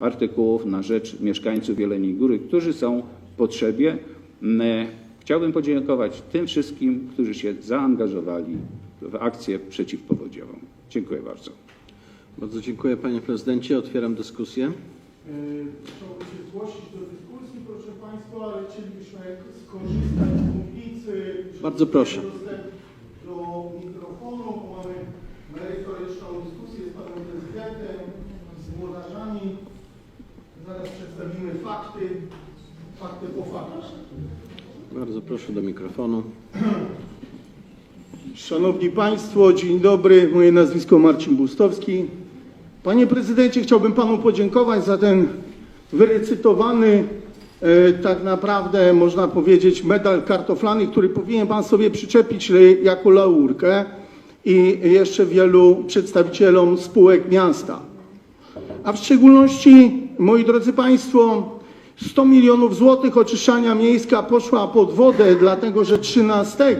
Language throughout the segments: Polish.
artykułów na rzecz mieszkańców Jeleniej Góry, którzy są w potrzebie. Mm, Chciałbym podziękować tym wszystkim, którzy się zaangażowali w akcję przeciwpowodziową. Dziękuję bardzo. Bardzo dziękuję panie prezydencie. Otwieram dyskusję. E, Chciałbym się zgłosić do dyskusji, proszę Państwa, ale chcielibyśmy skorzystać z mównicy. żeby Bardzo proszę. dostęp do mikrofonu, bo mamy merytoryczną dyskusję z Panem Prezydentem, z włodarzami. Zaraz przedstawimy fakty, fakty po faktach. Bardzo proszę do mikrofonu. Szanowni Państwo, dzień dobry. Moje nazwisko Marcin Bustowski. Panie prezydencie, chciałbym Panu podziękować za ten wyrecytowany, e, tak naprawdę można powiedzieć, medal kartoflany, który powinien Pan sobie przyczepić jako laurkę i jeszcze wielu przedstawicielom spółek miasta. A w szczególności, moi drodzy Państwo, 100 milionów złotych oczyszczania miejska poszła pod wodę, dlatego że 13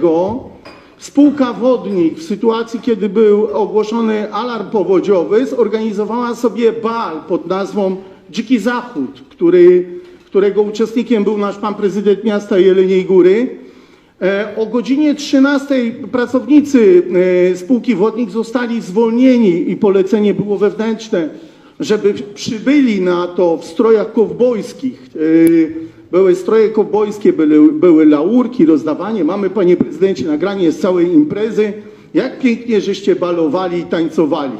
spółka Wodnik w sytuacji, kiedy był ogłoszony alarm powodziowy, zorganizowała sobie bal pod nazwą Dziki Zachód, który, którego uczestnikiem był nasz pan prezydent miasta Jeleniej Góry. E, O godzinie 13 pracownicy e, spółki Wodnik zostali zwolnieni i polecenie było wewnętrzne, żeby przybyli na to w strojach kowbojskich. E, Były stroje kowbojskie, były, były laurki, rozdawanie. Mamy, panie prezydencie, nagranie z całej imprezy. Jak pięknie żeście balowali i tańcowali.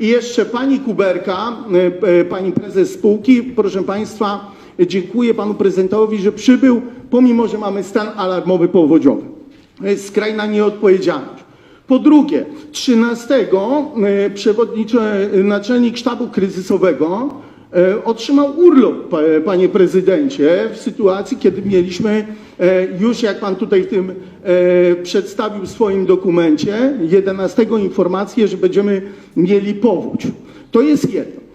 I jeszcze pani Kuberka, e, e, pani prezes spółki, proszę państwa, dziękuję panu prezydentowi, że przybył, pomimo że mamy stan alarmowy powodziowy. To jest skrajna nieodpowiedzialność. Po drugie, 13 e, przewodniczy, e, naczelnik sztabu kryzysowego e, otrzymał urlop, pa- panie prezydencie, w sytuacji, kiedy mieliśmy już, jak pan tutaj w tym przedstawił w swoim dokumencie, 11 informację, że będziemy mieli powódź. To jest jedno.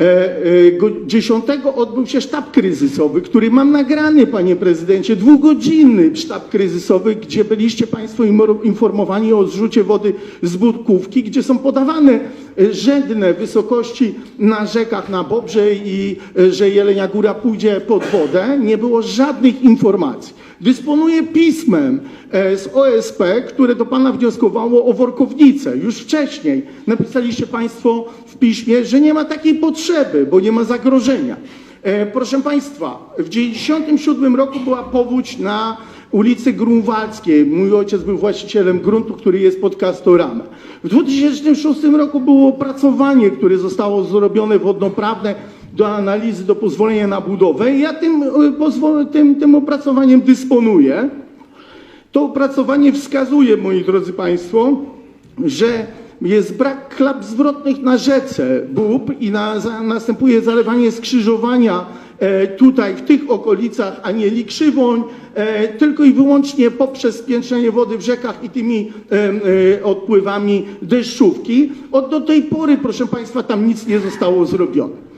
E, e, go- 10 odbył się sztab kryzysowy, który mam nagrany, panie prezydencie, dwugodzinny sztab kryzysowy, gdzie byliście państwo informowani o zrzucie wody z budkówki, gdzie są podawane e, rzędne wysokości na rzekach na Bobrze i e, że Jelenia Góra pójdzie pod wodę. Nie było żadnych informacji. Dysponuję pismem e, z OSP, które do pana wnioskowało o workownicę. Już wcześniej napisaliście państwo piśmie, że nie ma takiej potrzeby, bo nie ma zagrożenia. E, Proszę państwa, w 1997 roku była powódź na ulicy Grunwaldzkiej. Mój ojciec był właścicielem gruntu, który jest pod Castorama. W 2006 roku było opracowanie, które zostało zrobione wodnoprawne do analizy, do pozwolenia na budowę. Ja tym, e, tym, tym opracowaniem dysponuję. To opracowanie wskazuje, moi drodzy Państwo, że jest brak klap zwrotnych na rzece Bób i na, za, następuje zalewanie skrzyżowania e, tutaj, w tych okolicach Anieli Krzywoń, e, tylko i wyłącznie poprzez spiętrzenie wody w rzekach i tymi e, odpływami deszczówki. Od do tej pory, proszę Państwa, tam nic nie zostało zrobione.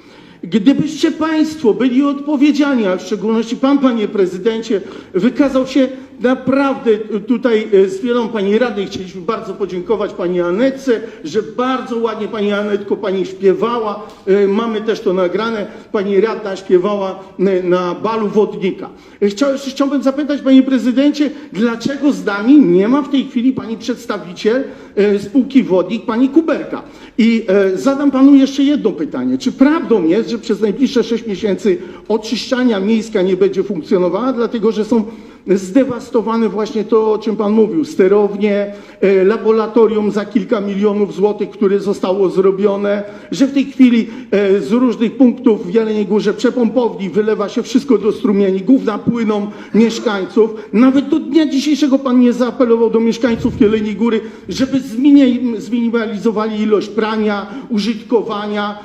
Gdybyście Państwo byli odpowiedzialni, a w szczególności Pan, Panie Prezydencie, wykazał się naprawdę tutaj e, z wieloma Pani radnych, chcieliśmy bardzo podziękować Pani Anetce, że bardzo ładnie Pani Anetko Pani śpiewała, E, mamy też to nagrane, Pani radna śpiewała e, na balu wodnika. E, chciałbym zapytać Panie Prezydencie, dlaczego z nami nie ma w tej chwili Pani przedstawiciel e, spółki Wodnik, Pani Kuberka? I e, zadam Panu jeszcze jedno pytanie. Czy prawdą jest, że przez najbliższe 6 miesięcy oczyszczania miejska nie będzie funkcjonowała, dlatego że są zdewastowane właśnie to, o czym Pan mówił, sterownie, e, laboratorium za kilka milionów złotych, które zostało zrobione, że w tej chwili e, z różnych punktów w Jeleniej Górze przepompowni wylewa się wszystko do strumieni, gówna płyną mieszkańców. Nawet do dnia dzisiejszego Pan nie zaapelował do mieszkańców Jeleniej Góry, żeby zmini- zminimalizowali ilość prania, użytkowania,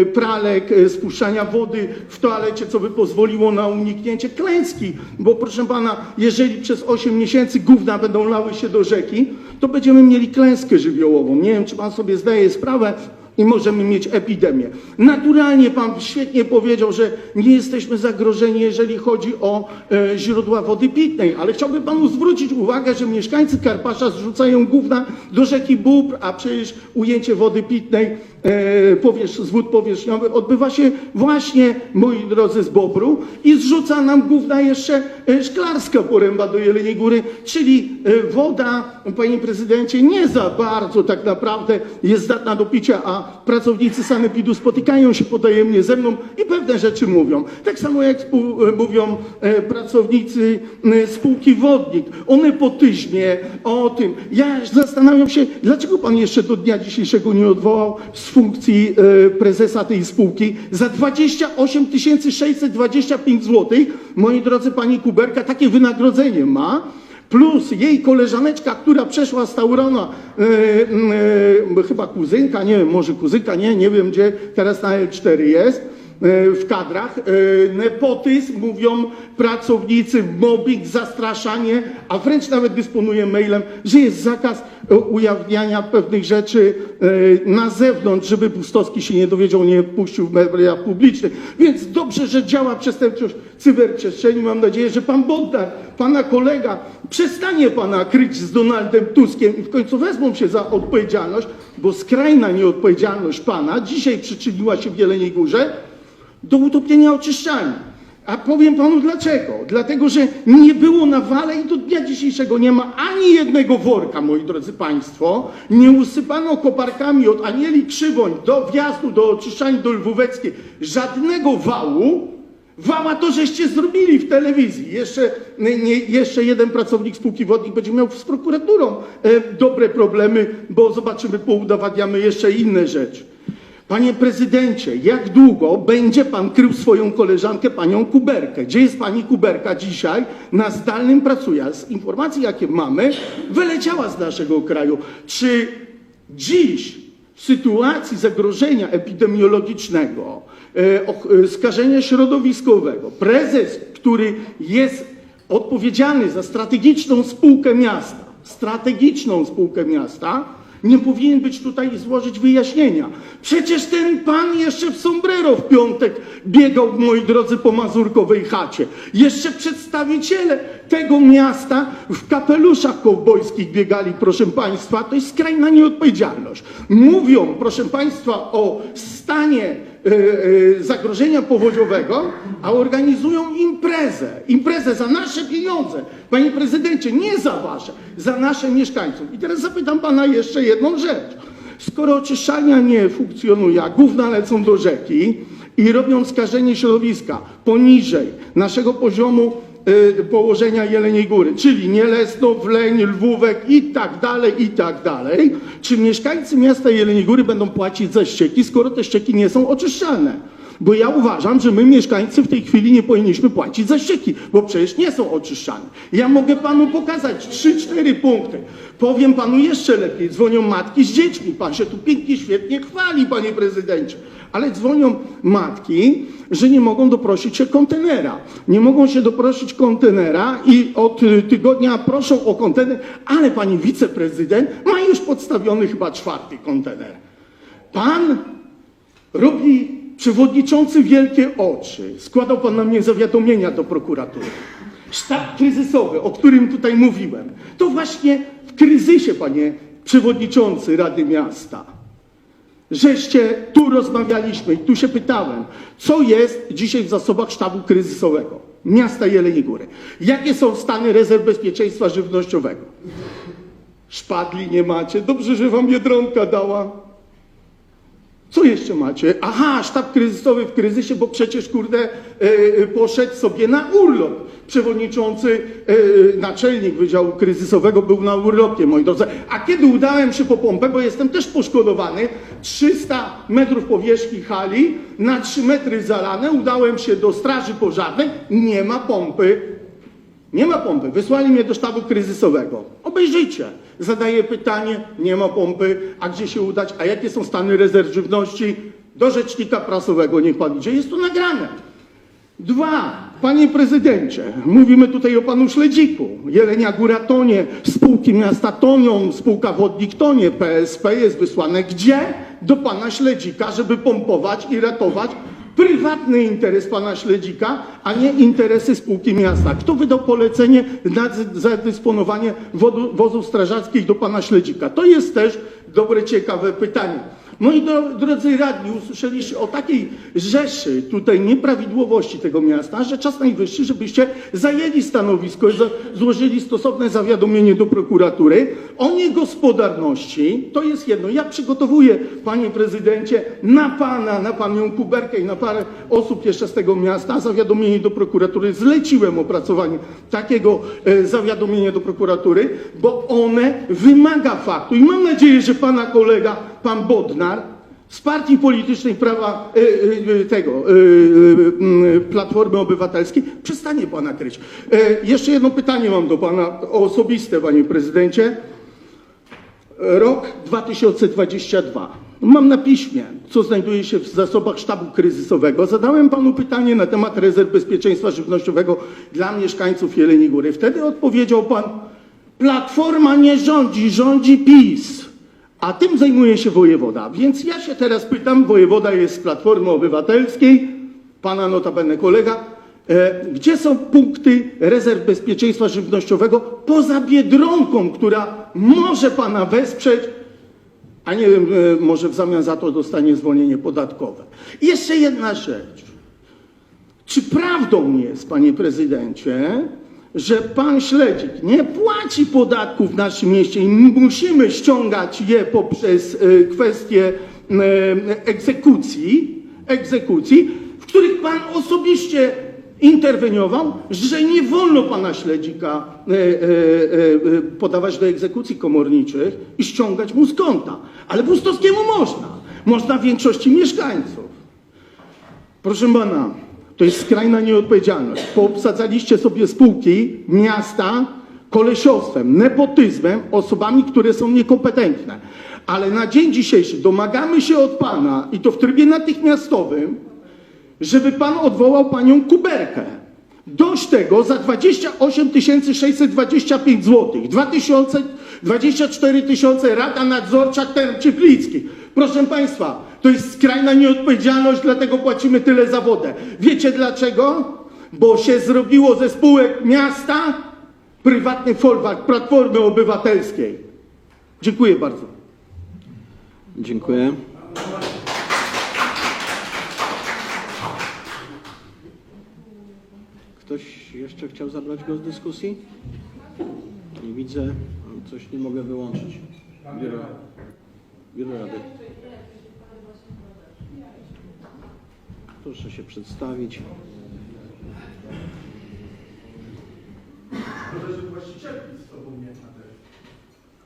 e, pralek, spuszczania wody w toalecie, co by pozwoliło na uniknięcie klęski. Bo proszę pana, jeżeli przez 8 miesięcy gówna będą lały się do rzeki, to będziemy mieli klęskę żywiołową. Nie wiem, czy pan sobie zdaje sprawę, i możemy mieć epidemię. Naturalnie pan świetnie powiedział, że nie jesteśmy zagrożeni, jeżeli chodzi o e, źródła wody pitnej, ale chciałbym panu zwrócić uwagę, że mieszkańcy Karpasza zrzucają gówna do rzeki Bóbr, a przecież ujęcie wody pitnej e, powierz, z wód powierzchniowych odbywa się właśnie, moi drodzy, z Bobru i zrzuca nam gówna jeszcze e, szklarska poręba do Jeleniej Góry, czyli e, woda, panie prezydencie, nie za bardzo tak naprawdę jest zdatna do picia, a pracownicy sanepidu spotykają się potajemnie ze mną i pewne rzeczy mówią. Tak samo jak e, mówią e, pracownicy e, spółki Wodnik o nepotyzmie, o tym. Ja zastanawiam się, dlaczego pan jeszcze do dnia dzisiejszego nie odwołał z funkcji prezesa tej spółki za 28 625 zł. Moi drodzy, pani Kuberka takie wynagrodzenie ma plus jej koleżaneczka, która przeszła z Taurona, e, e, chyba kuzynka, nie wiem, może kuzynka, nie, nie wiem gdzie, teraz na L4 jest, w kadrach, e, nepotyzm, mówią pracownicy, mobbing, zastraszanie, a wręcz nawet dysponuje mailem, że jest zakaz e, ujawniania pewnych rzeczy e, na zewnątrz, żeby Pustowski się nie dowiedział, nie puścił w mediach publicznych. Więc dobrze, że działa przestępczość w cyberprzestrzeni. Mam nadzieję, że pan Bogdan, pana kolega, przestanie pana kryć z Donaldem Tuskiem i w końcu wezmą się za odpowiedzialność, bo skrajna nieodpowiedzialność pana dzisiaj przyczyniła się w Jeleniej Górze do utopienia oczyszczalni. A powiem panu dlaczego. Dlatego, że nie było na wale i do dnia dzisiejszego nie ma ani jednego worka, moi drodzy państwo. Nie usypano koparkami od Anieli Krzywoń do wjazdu do oczyszczalni do Lwóweckiej żadnego wału. Wała to żeście zrobili w telewizji. Jeszcze, nie, jeszcze jeden pracownik spółki wodnik będzie miał z prokuraturą e, dobre problemy, bo zobaczymy, poudowadniamy jeszcze inne rzeczy. Panie prezydencie, jak długo będzie pan krył swoją koleżankę, panią Kuberkę? Gdzie jest pani Kuberka dzisiaj? Na zdalnym pracuje. A Z informacji, jakie mamy, wyleciała z naszego kraju. Czy dziś w sytuacji zagrożenia epidemiologicznego, e, e, skażenia środowiskowego, prezes, który jest odpowiedzialny za strategiczną spółkę miasta, strategiczną spółkę miasta, nie powinien być tutaj i złożyć wyjaśnienia. Przecież ten pan jeszcze w sombrero w piątek biegał, moi drodzy, po mazurkowej chacie. Jeszcze przedstawiciele tego miasta w kapeluszach kowbojskich biegali, proszę państwa. To jest skrajna nieodpowiedzialność. Mówią, proszę państwa, o stanie zagrożenia powodziowego, a organizują imprezę. Imprezę za nasze pieniądze. Panie prezydencie, nie za wasze, za nasze mieszkańców. I teraz zapytam pana jeszcze jedną rzecz. Skoro oczyszczalnia nie funkcjonuje, a gówna lecą do rzeki i robią skażenie środowiska poniżej naszego poziomu położenia Jeleniej Góry, czyli Nielesno, Wleń, Lwówek i tak dalej, i tak dalej, czy mieszkańcy miasta Jeleniej Góry będą płacić za ścieki, skoro te ścieki nie są oczyszczalne? Bo ja uważam, że my mieszkańcy w tej chwili nie powinniśmy płacić za ścieki, bo przecież nie są oczyszczane. Ja mogę panu pokazać trzy, cztery punkty. Powiem panu jeszcze lepiej. Dzwonią matki z dziećmi. Pan się tu pięknie, świetnie chwali, panie prezydencie. Ale dzwonią matki, że nie mogą doprosić się kontenera. Nie mogą się doprosić kontenera i od tygodnia proszą o kontener, ale pani wiceprezydent ma już podstawiony chyba czwarty kontener. Pan robi przewodniczący wielkie oczy. Składał pan na mnie zawiadomienia do prokuratury. Sztab kryzysowy, o którym tutaj mówiłem, to właśnie w kryzysie, panie przewodniczący Rady Miasta. Żeście tu rozmawialiśmy i tu się pytałem, co jest dzisiaj w zasobach sztabu kryzysowego miasta Jeleniej Góry. Jakie są stany rezerw bezpieczeństwa żywnościowego? Szpadli nie macie. Dobrze, że wam Biedronka dała. Co jeszcze macie? Aha, sztab kryzysowy w kryzysie, bo przecież, kurde, e, e, poszedł sobie na urlop. Przewodniczący, e, naczelnik Wydziału Kryzysowego był na urlopie, moi drodzy. A kiedy udałem się po pompę, bo jestem też poszkodowany, 300 metrów powierzchni hali, na 3 metry zalane, udałem się do straży pożarnej, nie ma pompy. Nie ma pompy. Wysłali mnie do sztabu kryzysowego. Obejrzyjcie. Zadaję pytanie, nie ma pompy, a gdzie się udać, a jakie są stany rezerw żywności? Do rzecznika prasowego niech pan idzie. Jest to nagrane. Dwa, panie prezydencie, mówimy tutaj o panu Śledziku. Jelenia Góra tonie, spółki miasta tonią, spółka Wodnik tonie, PSP jest wysłane gdzie? Do pana Śledzika, żeby pompować i ratować prywatny interes pana Śledzika, a nie interesy spółki miasta. Kto wydał polecenie na zadysponowanie wodu, wozów strażackich do pana Śledzika? To jest też dobre, ciekawe pytanie. I do, drodzy radni, usłyszeliście o takiej rzeszy tutaj nieprawidłowości tego miasta, że czas najwyższy, żebyście zajęli stanowisko i złożyli stosowne zawiadomienie do prokuratury o niegospodarności. To jest jedno. Ja przygotowuję, panie prezydencie, na pana, na panią Kuberkę i na parę osób jeszcze z tego miasta zawiadomienie do prokuratury. Zleciłem opracowanie takiego e, zawiadomienia do prokuratury, bo one wymaga faktu. I mam nadzieję, że pana kolega, pan Bodnar, z partii politycznej prawa e, e, tego m, Platformy Obywatelskiej przestanie pana kryć. Jeszcze jedno pytanie mam do pana osobiste, panie prezydencie. Rok 2022. Mam na piśmie, co znajduje się w zasobach sztabu kryzysowego. Zadałem panu pytanie na temat rezerw bezpieczeństwa żywnościowego dla mieszkańców Jeleni Góry. Wtedy odpowiedział pan, Platforma nie rządzi, rządzi PiS. A tym zajmuje się wojewoda. Więc ja się teraz pytam, wojewoda jest z Platformy Obywatelskiej, pana notabene kolega, e, gdzie są punkty rezerw bezpieczeństwa żywnościowego poza Biedronką, która może pana wesprzeć, a nie wiem, e, może w zamian za to dostanie zwolnienie podatkowe. I jeszcze jedna rzecz. Czy prawdą jest, panie prezydencie, że pan Śledzik nie płaci podatków w naszym mieście i musimy ściągać je poprzez e, kwestie e, egzekucji, egzekucji, w których pan osobiście interweniował, że nie wolno pana Śledzika e, podawać do egzekucji komorniczych i ściągać mu z konta. Ale Bustowskiemu można. Można większości mieszkańców. Proszę pana, to jest skrajna nieodpowiedzialność. Poobsadzaliście sobie spółki miasta kolesiostwem, nepotyzmem, osobami, które są niekompetentne. Ale na dzień dzisiejszy domagamy się od pana, i to w trybie natychmiastowym, żeby pan odwołał panią Kuberkę. Dość tego za 28 625 zł. 2000, 24 tysiące Rada Nadzorcza Term Cieplickich. Proszę państwa, to jest skrajna nieodpowiedzialność, dlatego płacimy tyle za wodę. Wiecie dlaczego? Bo się zrobiło ze spółek miasta prywatny folwark Platformy Obywatelskiej. Dziękuję bardzo. Dziękuję. Ktoś jeszcze chciał zabrać głos w dyskusji? Nie widzę. Coś nie mogę wyłączyć. Biuro, biuro Rady. Proszę się przedstawić.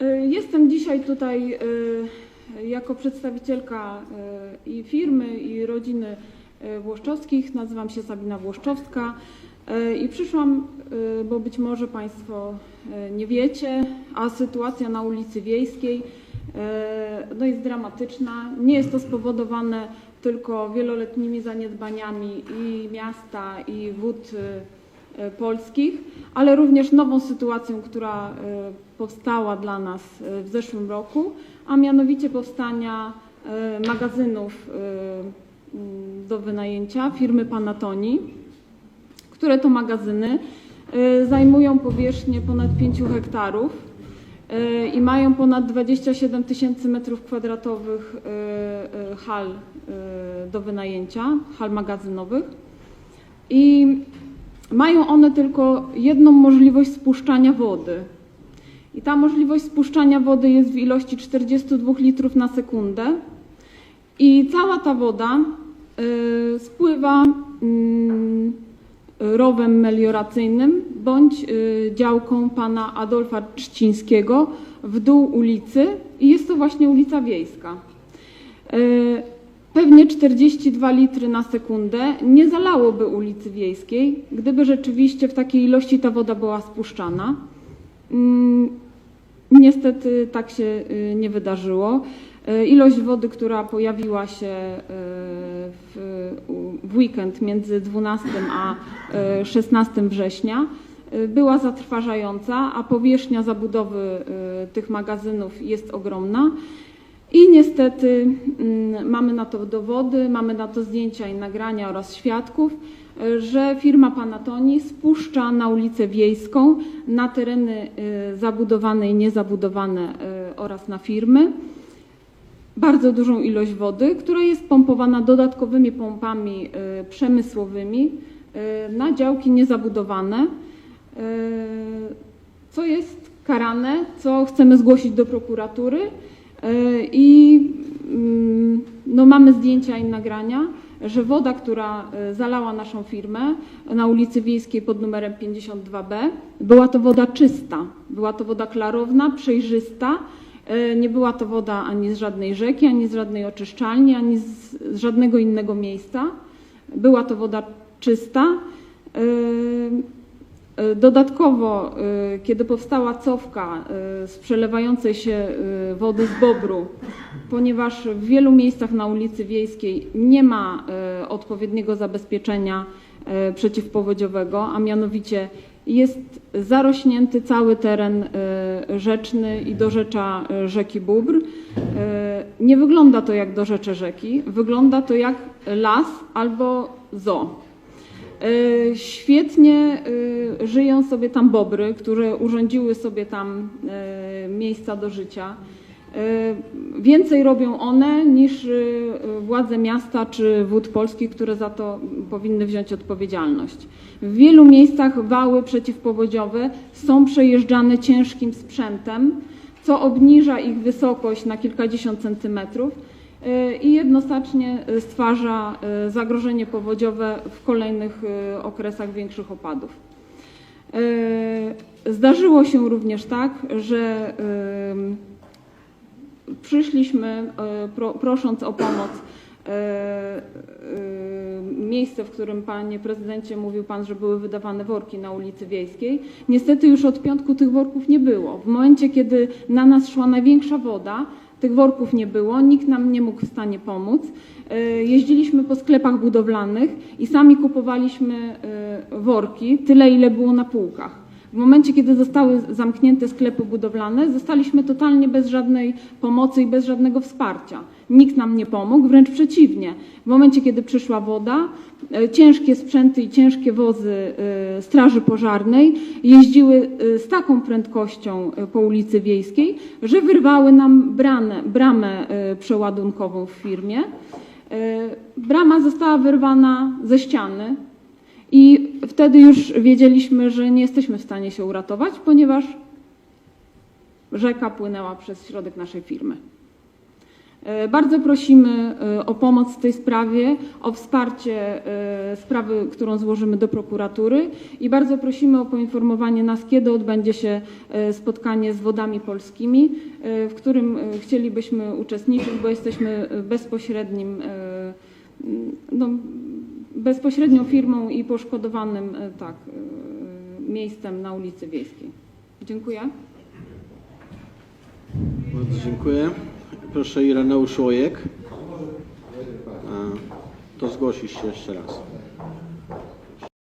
Y, Jestem dzisiaj tutaj y, jako przedstawicielka y, i firmy, i rodziny Włoszczowskich. Nazywam się Sabina Włoszczowska i przyszłam, bo być może Państwo nie wiecie, a sytuacja na ulicy Wiejskiej no jest dramatyczna. Nie jest to spowodowane tylko wieloletnimi zaniedbaniami i miasta, i wód e, polskich, ale również nową sytuacją, która e, powstała dla nas e, w zeszłym roku, a mianowicie powstania e, magazynów e, do wynajęcia firmy Panatoni, które to magazyny e, zajmują powierzchnię ponad 5 hektarów e, i mają ponad 27 tysięcy metrów kwadratowych e, e, hal do wynajęcia, hal magazynowych. I mają one tylko jedną możliwość spuszczania wody. I ta możliwość spuszczania wody jest w ilości 42 litrów na sekundę. I cała ta woda y, spływa mm, rowem melioracyjnym bądź y, działką pana Adolfa Trzcińskiego w dół ulicy i jest to właśnie ulica Wiejska. Y, Pewnie 42 litry na sekundę nie zalałoby ulicy Wiejskiej, gdyby rzeczywiście w takiej ilości ta woda była spuszczana. Mm, Niestety tak się y, nie wydarzyło. E, Ilość wody, która pojawiła się e, w, weekend między 12 a e, 16 września e, była zatrważająca, a powierzchnia zabudowy tych magazynów jest ogromna. I niestety mm, mamy na to dowody, mamy na to zdjęcia i nagrania oraz świadków, że firma Panatoni spuszcza na ulicę Wiejską, na tereny zabudowane i niezabudowane oraz na firmy bardzo dużą ilość wody, która jest pompowana dodatkowymi pompami e, przemysłowymi e, na działki niezabudowane, e, co jest karane, co chcemy zgłosić do prokuratury i mm, no, mamy zdjęcia i nagrania, że woda, która zalała naszą firmę na ulicy Wiejskiej pod numerem 52B, była to woda czysta, była to woda klarowna, przejrzysta, Nie była to woda ani z żadnej rzeki, ani z żadnej oczyszczalni, ani z żadnego innego miejsca. Była to woda czysta. E, e, Dodatkowo, e, kiedy powstała cofka e, z przelewającej się e, wody z Bobru, ponieważ w wielu miejscach na ulicy Wiejskiej nie ma e, odpowiedniego zabezpieczenia e, przeciwpowodziowego, a mianowicie jest zarośnięty cały teren e, rzeczny i dorzecza e, rzeki Bóbr. E, Nie wygląda to jak dorzecze rzeki, wygląda to jak las albo zoo. Świetnie żyją sobie tam bobry, które urządziły sobie tam miejsca do życia. E, Więcej robią one niż e, władze miasta czy wód polskich, które za to powinny wziąć odpowiedzialność. W wielu miejscach wały przeciwpowodziowe są przejeżdżane ciężkim sprzętem, co obniża ich wysokość na kilkadziesiąt centymetrów e, i jednoznacznie e, stwarza zagrożenie powodziowe w kolejnych okresach większych opadów. Zdarzyło się również tak, że przyszliśmy e, pro, prosząc o pomoc e, e, miejsce, w którym panie prezydencie mówił pan, że były wydawane worki na ulicy Wiejskiej. Niestety już od piątku tych worków nie było. W momencie, kiedy na nas szła największa woda, tych worków nie było, nikt nam nie mógł w stanie pomóc. Jeździliśmy po sklepach budowlanych i sami kupowaliśmy worki, tyle ile było na półkach. W momencie, kiedy zostały zamknięte sklepy budowlane, zostaliśmy totalnie bez żadnej pomocy i bez żadnego wsparcia. Nikt nam nie pomógł, wręcz przeciwnie. W momencie, kiedy przyszła woda, e, ciężkie sprzęty i ciężkie wozy e, Straży Pożarnej jeździły e, z taką prędkością po ulicy Wiejskiej, że wyrwały nam bramę, przeładunkową w firmie. Brama została wyrwana ze ściany, i wtedy już wiedzieliśmy, że nie jesteśmy w stanie się uratować, ponieważ rzeka płynęła przez środek naszej firmy. E, Bardzo prosimy e, o pomoc w tej sprawie, o wsparcie e, sprawy, którą złożymy do prokuratury i bardzo prosimy o poinformowanie nas, kiedy odbędzie się spotkanie z wodami polskimi, w którym chcielibyśmy uczestniczyć, bo jesteśmy bezpośrednim no, bezpośrednią firmą i poszkodowanym e, tak, e, miejscem na ulicy Wiejskiej. Dziękuję. Bardzo dziękuję. Proszę Ireneusz Łojek. To zgłosisz się jeszcze raz.